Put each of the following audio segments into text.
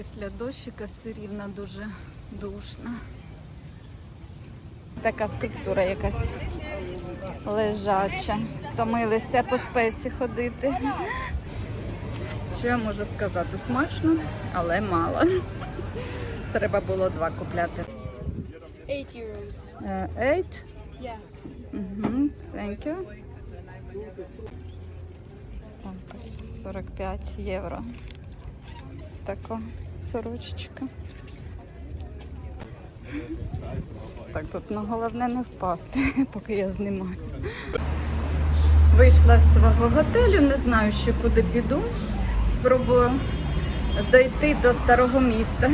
Після дощика все рівно дуже душно. Така скульптура якась лежача. Втомилися по спеці ходити. Що я можу сказати? Смачно, але мало. Треба було два купляти. 8 euros. Е, Eight. Yeah. Угу, thank you. Так, 45 євро. Ось така сорочечка. Так, тут ну, головне не впасти, поки я знімаю. Вийшла з свого готелю, не знаю, ще куди піду. Спробую дойти до старого міста.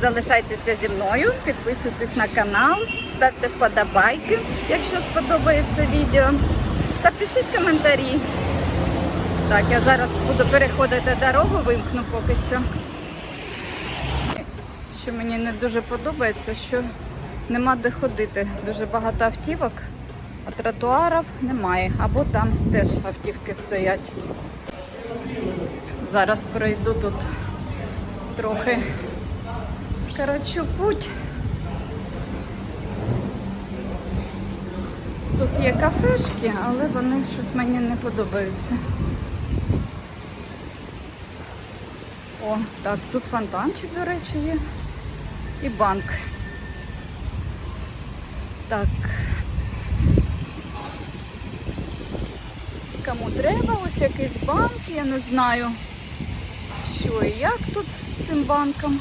Залишайтеся зі мною, підписуйтесь на канал, ставте вподобайки, якщо сподобається відео. Та пишіть коментарі. Так, я зараз буду переходити дорогу, вимкну поки що. Що мені не дуже подобається, що нема де ходити. Дуже багато автівок, а тротуарів немає. Або там теж автівки стоять. Зараз пройду тут трохи скорочу путь. Тут є кафешки, але вони щось мені не подобаються. О, так, тут фонтанчик, до речі, є. І банк. Так. Кому треба, ось якийсь банк, я не знаю, що і як тут з цим банком.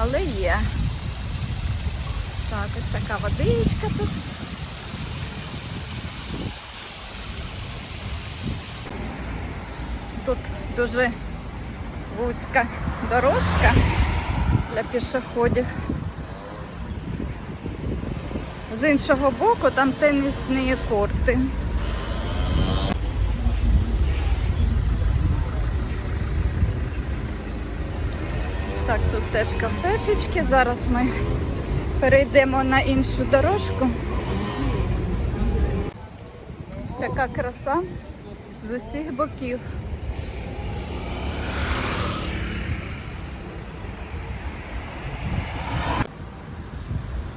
Але є. Так, ось така водичка тут. Тут дуже вузька дорожка для пішоходів. З іншого боку там тенісні корти. Так, тут теж кафешечки. Зараз ми перейдемо на іншу дорожку. Яка краса з усіх боків.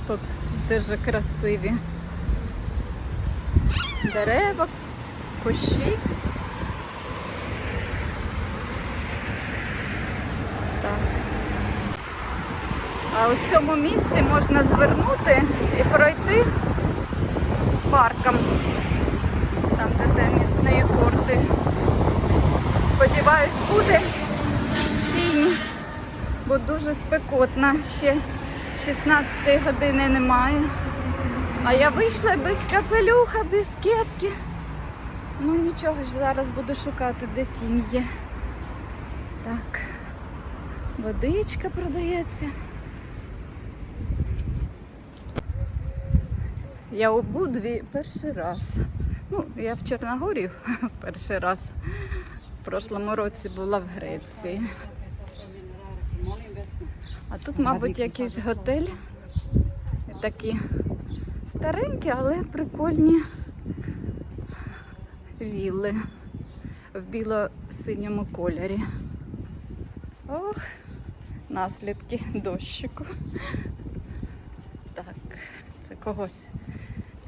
Тут дуже красиві дерева, кущі. А у цьому місці можна звернути і пройти парком, там де тенісні корти. Сподіваюсь, буде тінь, бо дуже спекотно. Ще 16 години немає. А я вийшла без капелюха, без кепки. Ну нічого ж, зараз буду шукати, де тінь є. Так, водичка продається. Я у Будві перший раз. Ну, я в Чорногорії перший раз. В прошлому році була в Греції. А тут, мабуть, якийсь готель. Такі старенькі, але прикольні вілли в біло-синьому кольорі. Ох, наслідки дощику. Так, це когось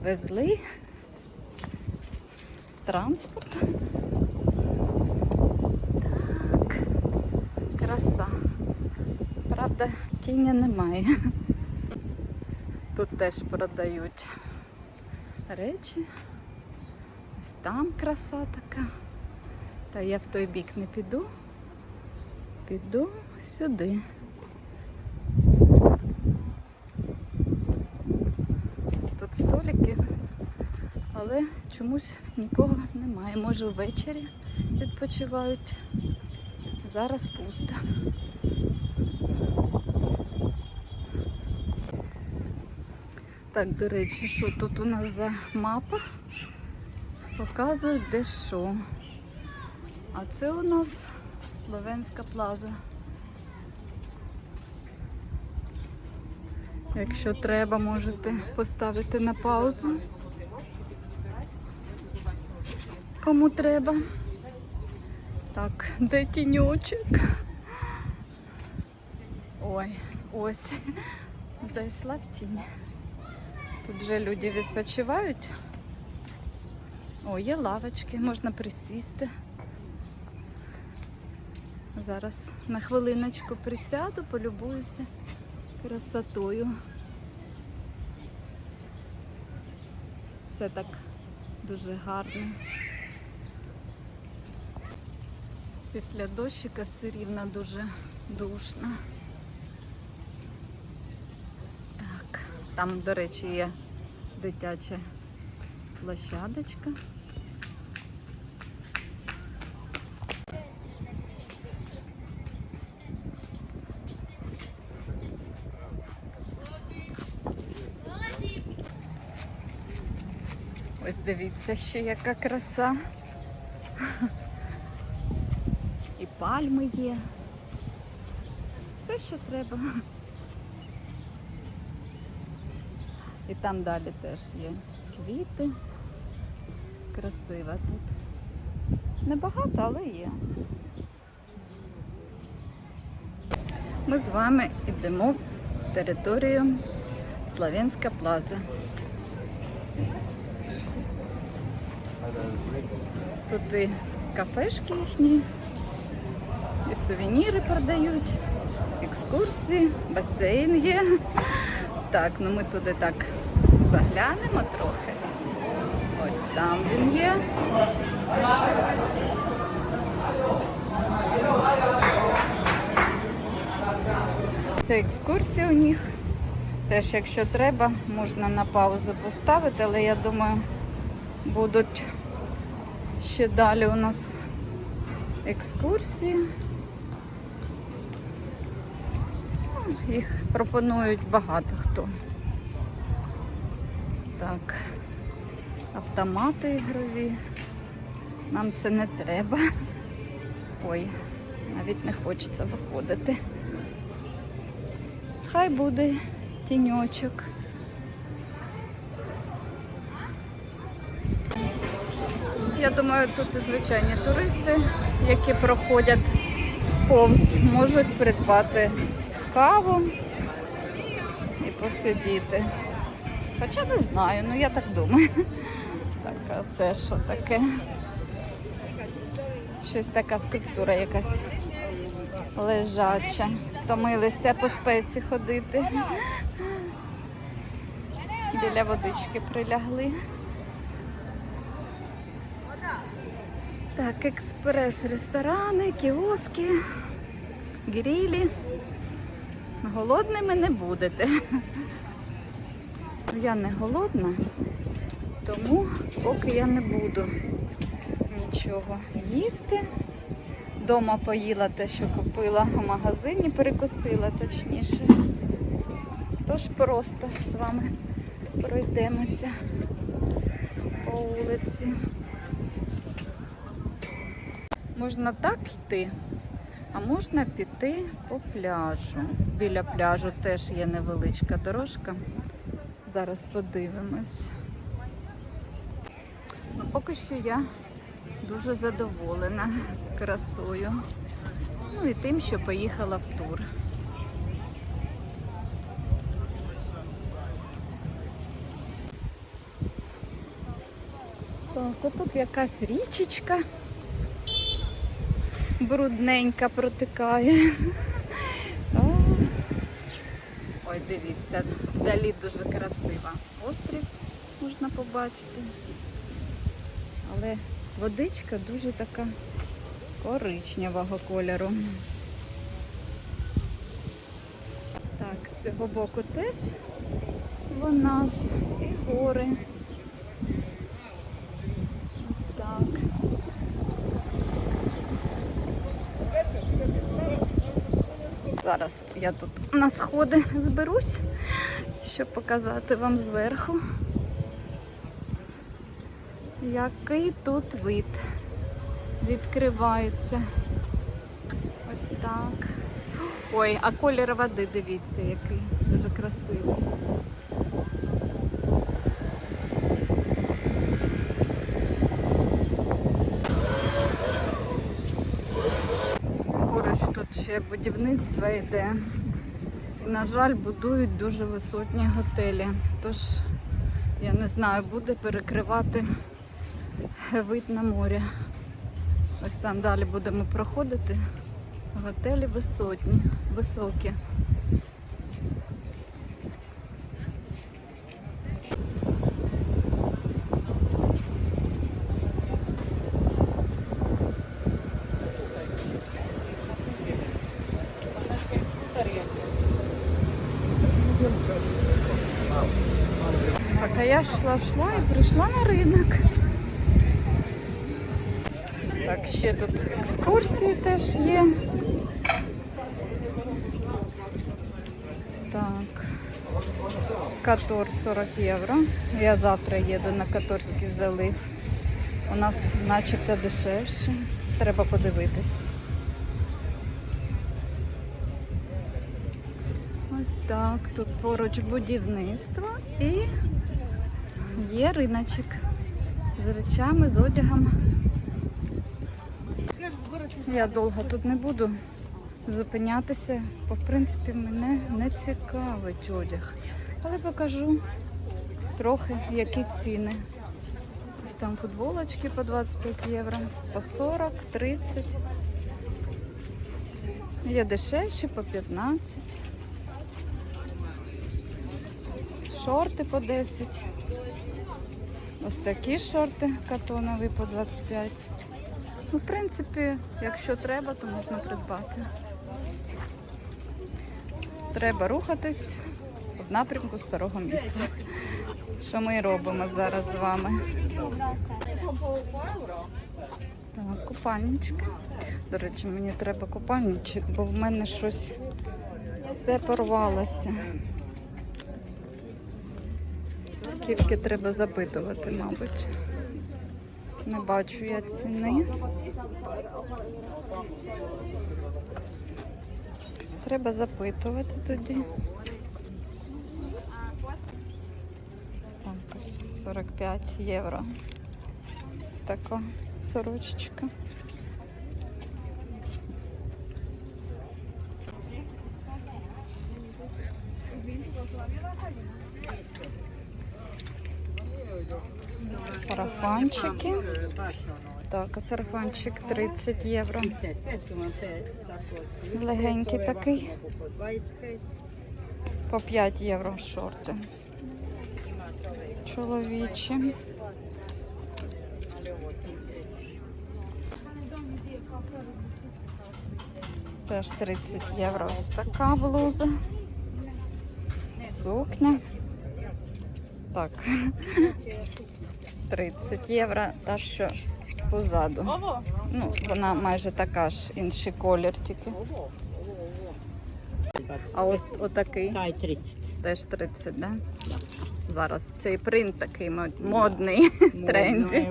везли. Транспорт. Так, краса. Правда, тіні немає. Тут теж продають речі. Ось там краса така. Та я в той бік не піду. Піду сюди. Тут столики, але чомусь нікого немає. Може ввечері відпочивають. Зараз пусто. Так, до речі, що тут у нас за мапа? Показують де що. А це у нас Словенська плаза. Якщо треба, можете поставити на паузу. Кому треба. Так, де тіньочок? Ой, ось зайшла в тінь. Тут вже люди відпочивають. О, є лавочки, можна присісти. Зараз на хвилиночку присяду, полюбуюся красотою. Все так дуже гарно. Після дощика все рівно дуже душно. Так, там, до речі, є дитяча площадочка. Ось дивіться ще яка краса. І пальми є. Все, що треба. І там далі теж є квіти. Красиво тут. Небагато, але є. Ми з вами йдемо в територію Славянська плаза. Тут і кафешки їхні, і сувеніри продають, екскурсії, басейн є. Так, ну ми туди так заглянемо трохи. Ось там він є. Це екскурсія у них. Теж, якщо треба, можна на паузу поставити, але я думаю, будуть ще далі у нас екскурсії. Ну, Їх пропонують багато хто. Так, автомати ігрові. Нам це не треба. Ой, навіть не хочеться виходити. Хай буде тіньочок. Я думаю, тут і звичайні туристи, які проходять повз, можуть придбати каву і посидіти. Хоча не знаю, ну я так думаю. Так, а це що таке? Щось така скульптура якась лежача. Втомилися по спеці ходити. Біля водички прилягли. Так, експрес-ресторани, кіоски, грілі. Голодними не будете. Я не голодна, тому поки я не буду нічого їсти. Дома поїла те, що купила в магазині, перекусила точніше. Тож просто з вами пройдемося по вулиці. Можна так йти, а можна піти по пляжу. Біля пляжу теж є невеличка дорожка. Зараз подивимось. Ну, поки що я дуже задоволена красою. Ну і тим, що поїхала в тур. Так, отут якась річечка брудненька протикає. Ой, дивіться, вдалі дуже красива. Острів можна побачити. Але водичка дуже така коричневого кольору. Так, з цього боку теж вона ж і гори. Ось так. Зараз я тут на сходи зберусь, щоб показати вам зверху, який тут вид відкривається. Ось так. Ой, а колір води, дивіться, який. Дуже красивий. Поруч тут ще будівництво йде. І, на жаль, будують дуже висотні готелі. Тож, я не знаю, буде перекривати вид на море. Ось там далі будемо проходити. Готелі висотні, високі. Так, а я йшла і прийшла на ринок. Так, ще тут екскурсії теж є. Так. Катор 40 євро. Я завтра їду на Каторський залив. У нас начебто дешевше. Треба подивитись. Ось так. Тут поруч будівництво і є риночок з речами, з одягом. Я довго тут не буду зупинятися, бо в принципі мене не цікавить одяг. Але покажу трохи, які ціни. Ось там футболочки по 25 євро, по 40, 30. Є дешевші по 15. Шорти по 10. Ось такі шорти катонові по 25. Ну, в принципі, якщо треба, то можна придбати. Треба рухатись в напрямку старого міста. Що ми і робимо зараз з вами. Так, купальнички. До речі, мені треба купальничок, бо в мене щось все порвалося. Скільки треба запитувати, мабуть. Не бачу я ціни. Треба запитувати тоді. Ось 45 євро. Ось така сорочечка. Сарафанчики. Так, а сарафанчик 30 євро. Легенький такий. По 5 євро шорти. Чоловічі. Теж 30 євро. Ось така блуза. Сукня. Так. 30 євро. Та що позаду. Ну, вона майже така ж, інший колір тільки. А от отакий Та й 30. теж 30, да? Зараз цей принт такий мод- модний в тренді.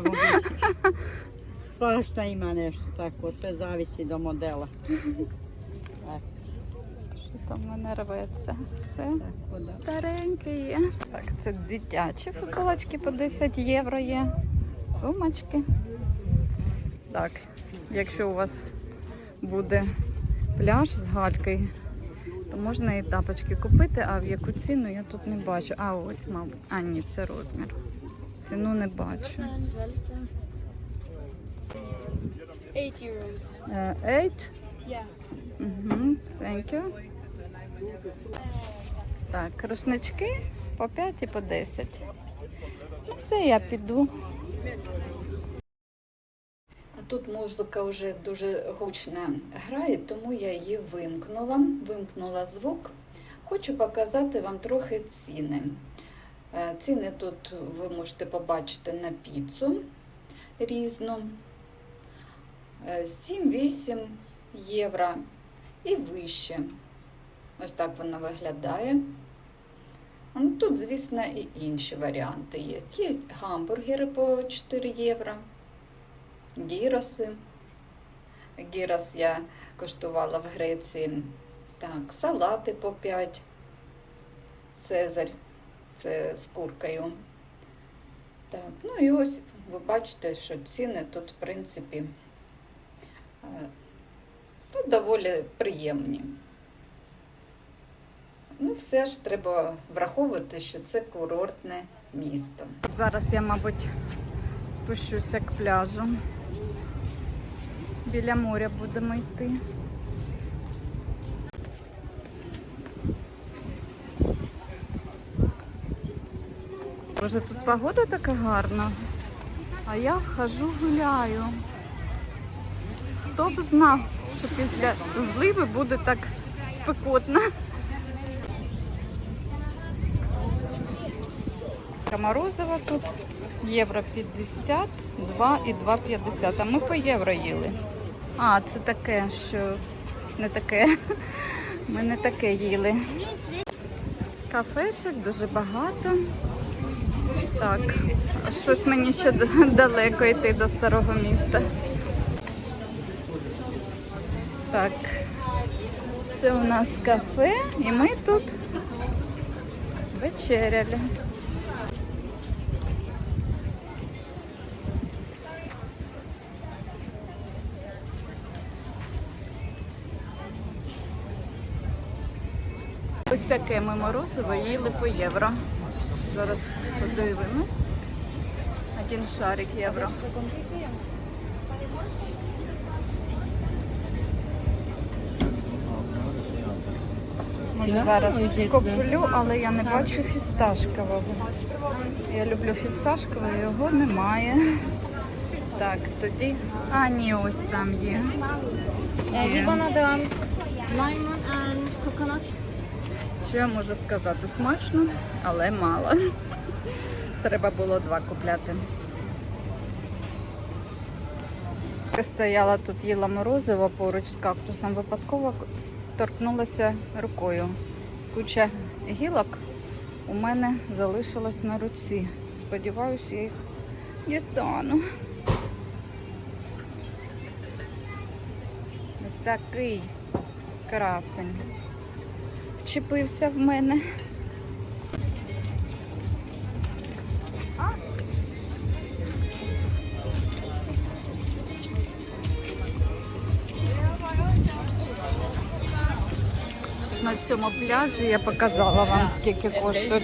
Svašta ima nešto tako, sve zavisi do modela. Так, В мене рветься? Все стареньке є. Так, це дитячі футболочки по 10 євро є. Сумочки. Так, якщо у вас буде пляж з галькою, то можна і тапочки купити, а в яку ціну я тут не бачу. А ось, мабуть. А, ні, це розмір. Ціну не бачу. 8 euros. Е, Eight. Yeah. Thank you. Так, рушнички по 5 і по 10. Ну все, я піду. А тут музика вже дуже гучно грає, тому я її вимкнула. Вимкнула звук. Хочу показати вам трохи ціни. Е, Ціни тут ви можете побачити на піцу різну. Е, 7-8 євро і вище. Ось так вона виглядає. Ну, Тут, звісно, і інші варіанти є. Є гамбургери по 4 євро, гіроси. Гірос я коштувала в Греції. Так, салати по 5. Цезарь. Це з куркою. Так, ну і ось ви бачите, що ціни тут, в принципі, е, доволі приємні. Ну, все ж треба враховувати, що це курортне місто. Зараз я, мабуть, спущуся к пляжу. Біля моря будемо йти. Боже, тут погода така гарна. А я хожу гуляю. Хто б знав, що після зливи буде так спекотно. Морозиво тут євро 50, 2 і 2,50. А ми по євро їли. А, це таке, що не таке. Ми не таке їли. Кафешок дуже багато. Так, щось мені ще далеко йти до старого міста. Так, це у нас кафе, і ми тут вечеряли. Таке ми морозиво їли по євро. Зараз подивимось. Один шарик євро. Зараз куплю, але я не бачу фісташкового. Я люблю фісташковий, його немає. Так, тоді. А, ні, ось там є. Another one. And coconut. Що я можу сказати? Смачно, але мало. Треба було два купляти. Стояла тут, їла морозиво поруч з кактусом, випадково торкнулася рукою. Куча гілок у мене залишилась на руці. Сподіваюся, я їх дістану. Ось такий красень вчепився в мене. На цьому пляжі я показала вам, скільки коштує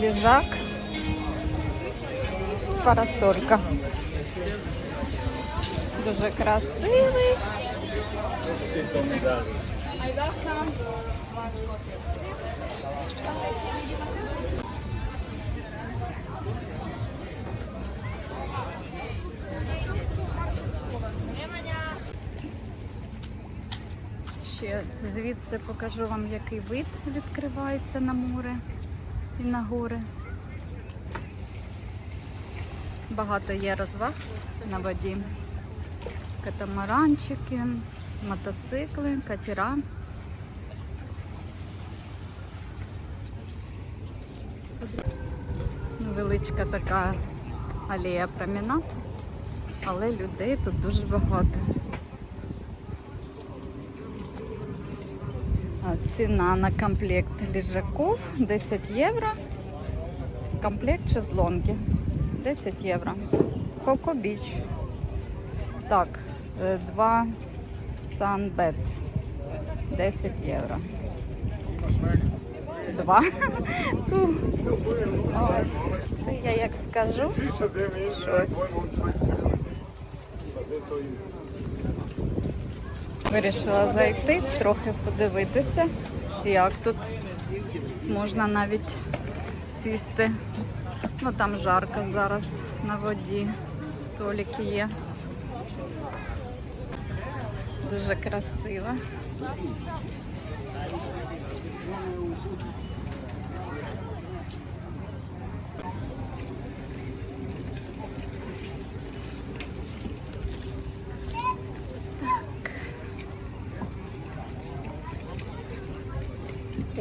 ліжак. Парасолька. Дуже красивий. Ще звідси покажу вам, який вид відкривається на море і на гори. Багато є розваг на воді. Катамаранчики, мотоцикли, катера. Невеличка така алея промінат, але людей тут дуже багато. Ціна на комплект ліжаків 10 євро. Комплект шезлонги 10 євро. Коко Біч. Так, е, два Sunbeds 10 євро. Два. Це я як скажу. Щось. Вирішила зайти, трохи подивитися, як тут можна навіть сісти. Ну там жарко зараз на воді. Столики є. Дуже красиво.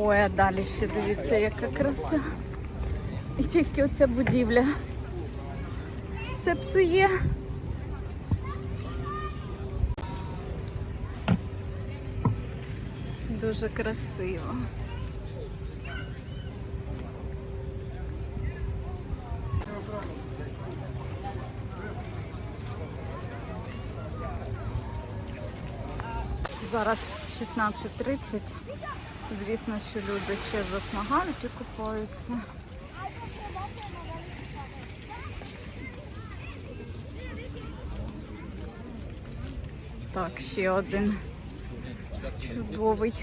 Ой, а далі ще дивіться, яка краса. І тільки оця будівля. Все псує. Дуже красиво. Зараз 16.30. Звісно, що люди ще засмагають і купаються. Так, ще один чудовий,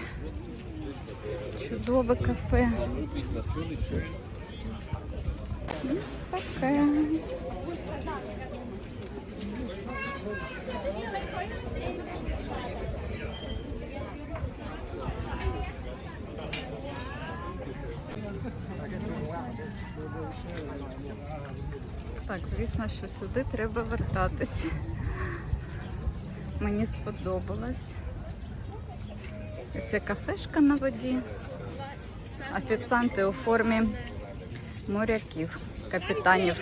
чудове кафе. Ось таке. Так, звісно, що сюди треба вертатись. Мені сподобалось. Це кафешка на воді. Офіціанти у формі моряків, капітанів.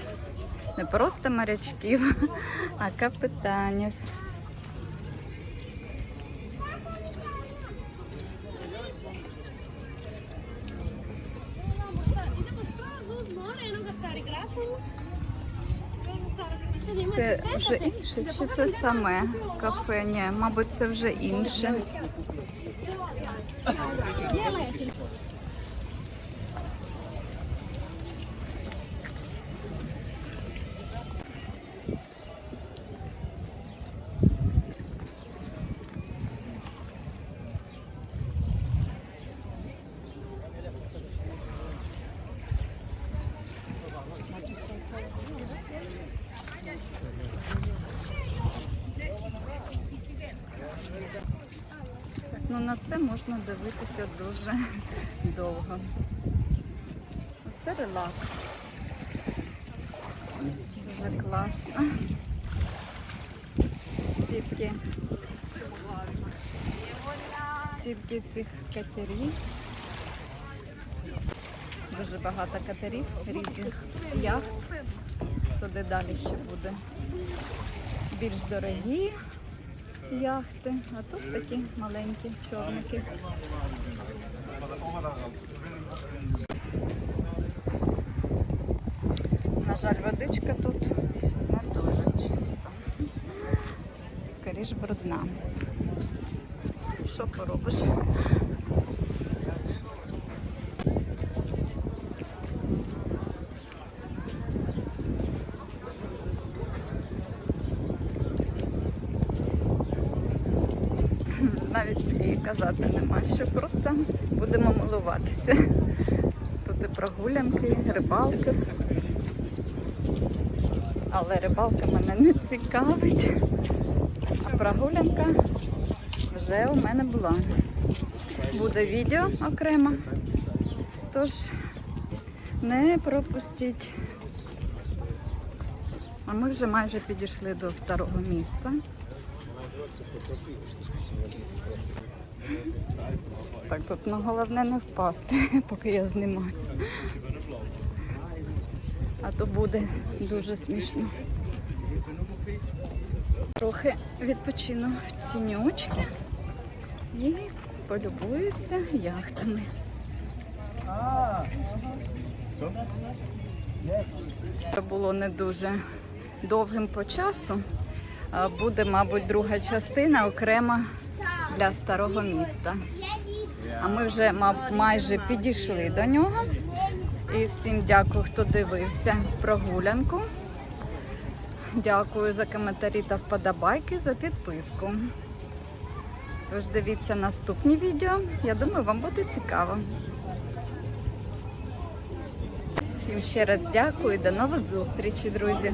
Не просто морячків, а капітанів. Інше чи це саме кафе? Ні, мабуть, це вже інше. Так, ну на це можна дивитися дуже довго. Це релакс. Дуже класно. Стільки, стільки цих катерів. Дуже багато катерів, різних яхт. Туди далі ще буде більш дорогі яхти, а тут такі маленькі чорники. На жаль, водичка тут не дуже чиста. Скоріш брудна. Що поробиш? Навіть і казати нема, що просто будемо милуватися. Тут і прогулянки, і рибалки. Але рибалка мене не цікавить. А прогулянка вже у мене була. Буде відео окремо. Тож не пропустіть. А ми вже майже підійшли до старого міста. Так, тут ну, головне не впасти, поки я знімаю. А то буде дуже смішно. Трохи відпочину в тіньочки і полюбуюся яхтами. Це було не дуже довгим по часу. Буде, мабуть, друга частина окрема для старого міста. А ми вже майже підійшли до нього. І всім дякую, хто дивився прогулянку. Дякую за коментарі та вподобайки, за підписку. Тож дивіться наступні відео. Я думаю, вам буде цікаво. Всім ще раз дякую і до нових зустрічей, друзі.